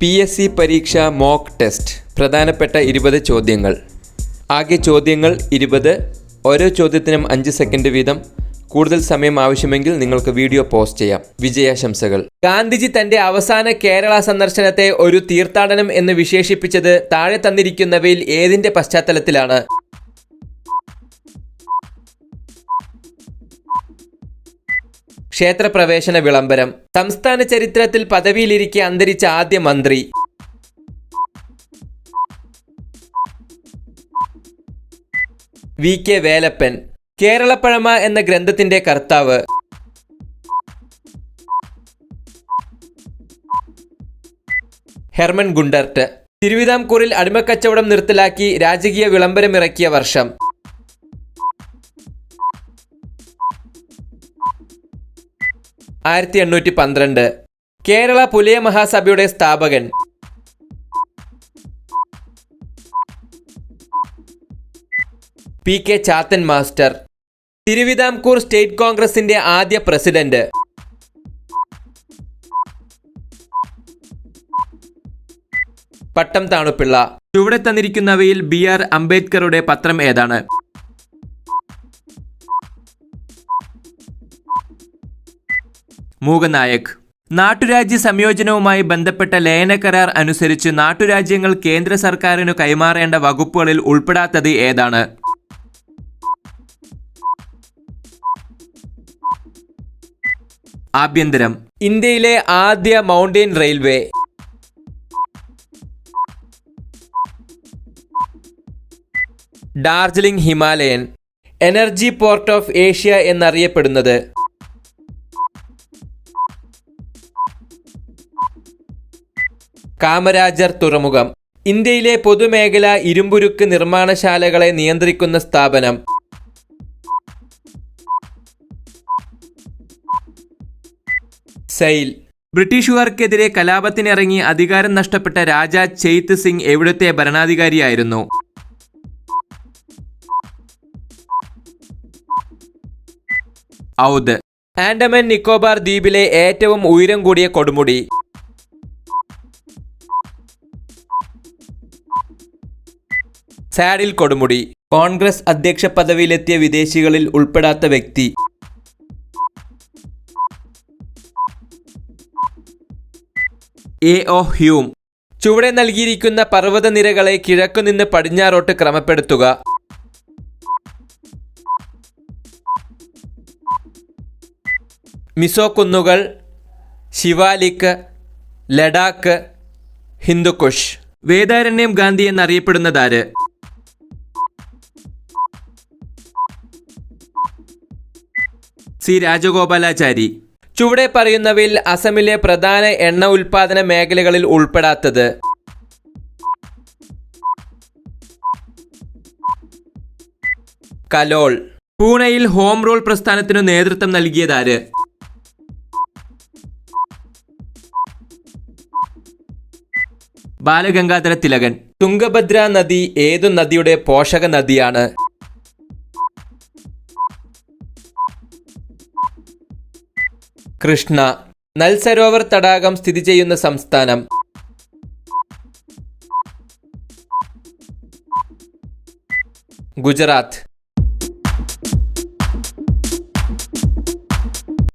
P S C പരീക്ഷ mock test പ്രധാനപ്പെട്ട ഇരുപത് ചോദ്യങ്ങൾ. ആകെ ചോദ്യങ്ങൾ ഇരുപത്. ഓരോ ചോദ്യത്തിനും അഞ്ച് സെക്കൻഡ് വീതം. കൂടുതൽ സമയം ആവശ്യമെങ്കിൽ നിങ്ങൾക്ക് വീഡിയോ പോസ്റ്റ് ചെയ്യാം. വിജയാശംസകൾ. ഗാന്ധിജി തന്റെ അവസാന കേരള സന്ദർശനത്തെ ഒരു തീർത്ഥാടനം എന്ന് വിശേഷിപ്പിച്ചത് താഴെ തന്നിരിക്കുന്നവയിൽ ഏതിന്റെ പശ്ചാത്തലത്തിലാണ്? ക്ഷേത്രപ്രവേശന വിളംബരം. സംസ്ഥാന ചരിത്രത്തിൽ പദവിയിലിരിക്കെ അന്തരിച്ച ആദ്യ മന്ത്രി. വി. കെ. വേലപ്പൻ. കേരളപ്പഴമ എന്ന ഗ്രന്ഥത്തിന്റെ കർത്താവ്. Hermann Gundert. തിരുവിതാംകൂറിൽ അടിമക്കച്ചവടം നിർത്തലാക്കി രാജകീയ വിളംബരമിറക്കിയ വർഷം. ആയിരത്തി എണ്ണൂറ്റി പന്ത്രണ്ട് കേരള പുലിയ മഹാസഭയുടെ സ്ഥാപകൻ. P K Chathan master. Thiruvithamkoor state കോൺഗ്രസിന്റെ ആദ്യ പ്രസിഡന്റ്. പട്ടം താണുപിള്ള. ചുവടെ തന്നിരിക്കുന്നവയിൽ ബി ആർ അംബേദ്കറുടെ പത്രം ഏതാണ്? മൂകനായക്. നാട്ടുരാജ്യ സംയോജനവുമായി ബന്ധപ്പെട്ട ലയന കരാർ അനുസരിച്ച് നാട്ടുരാജ്യങ്ങൾ കേന്ദ്ര സർക്കാരിനു കൈമാറേണ്ട വകുപ്പുകളിൽ ഉൾപ്പെടാത്തത് ഏതാണ്? ആഭ്യന്തരം. ഇന്ത്യയിലെ ആദ്യ mountain railway. Darjeeling Himalayan. Energy port of Asia എന്നറിയപ്പെടുന്നത്. കാമരാജർ തുറമുഖം. ഇന്ത്യയിലെ പൊതുമേഖല ഇരുമ്പുരുക്ക് നിർമ്മാണശാലകളെ നിയന്ത്രിക്കുന്ന സ്ഥാപനം. സെയിൽ. ബ്രിട്ടീഷുകാർക്കെതിരെ കലാപത്തിനിറങ്ങി അധികാരം നഷ്ടപ്പെട്ട രാജ ചെയ്ത് സിംഗ് എവിടുത്തെ ഭരണാധികാരിയായിരുന്നു? ഔദ്. ആൻഡമാൻ നിക്കോബാർ ദ്വീപിലെ ഏറ്റവും ഉയരം കൂടിയ കൊടുമുടി. സാഡിൽ കൊടുമുടി കോൺഗ്രസ് അധ്യക്ഷ പദവിയിലെത്തിയ വിദേശികളിൽ ഉൾപ്പെടാത്ത വ്യക്തി. എ ഒ ഹ്യൂം ചുവടെ നൽകിയിരിക്കുന്ന പർവതനിരകളെ കിഴക്കുനിന്ന് പടിഞ്ഞാറോട്ട് ക്രമപ്പെടുത്തുക. മിസോ കുന്നുകൾ ശിവാലിക് ലഡാക്ക് ഹിന്ദുക്കുഷ്. വേദാരണ്യം ഗാന്ധി എന്നറിയപ്പെടുന്നതാര്? സി രാജഗോപാലാചാരി. ചുവടെ പറയുന്നവയിൽ അസമിലെ പ്രധാന എണ്ണ ഉൽപാദന മേഖലകളിൽ ഉൾപ്പെടാത്തത്. കലോൾ. പൂനെയിൽ ഹോം റൂൾ പ്രസ്ഥാനത്തിനു നേതൃത്വം നൽകിയതാര്? ബാലഗംഗാധര തിലകൻ. തുംഗഭദ്ര നദി ഏതു നദിയുടെ പോഷക നദിയാണ്? കൃഷ്ണ. നൽസരോവർ തടാകം സ്ഥിതി ചെയ്യുന്ന സംസ്ഥാനം. ഗുജറാത്ത്.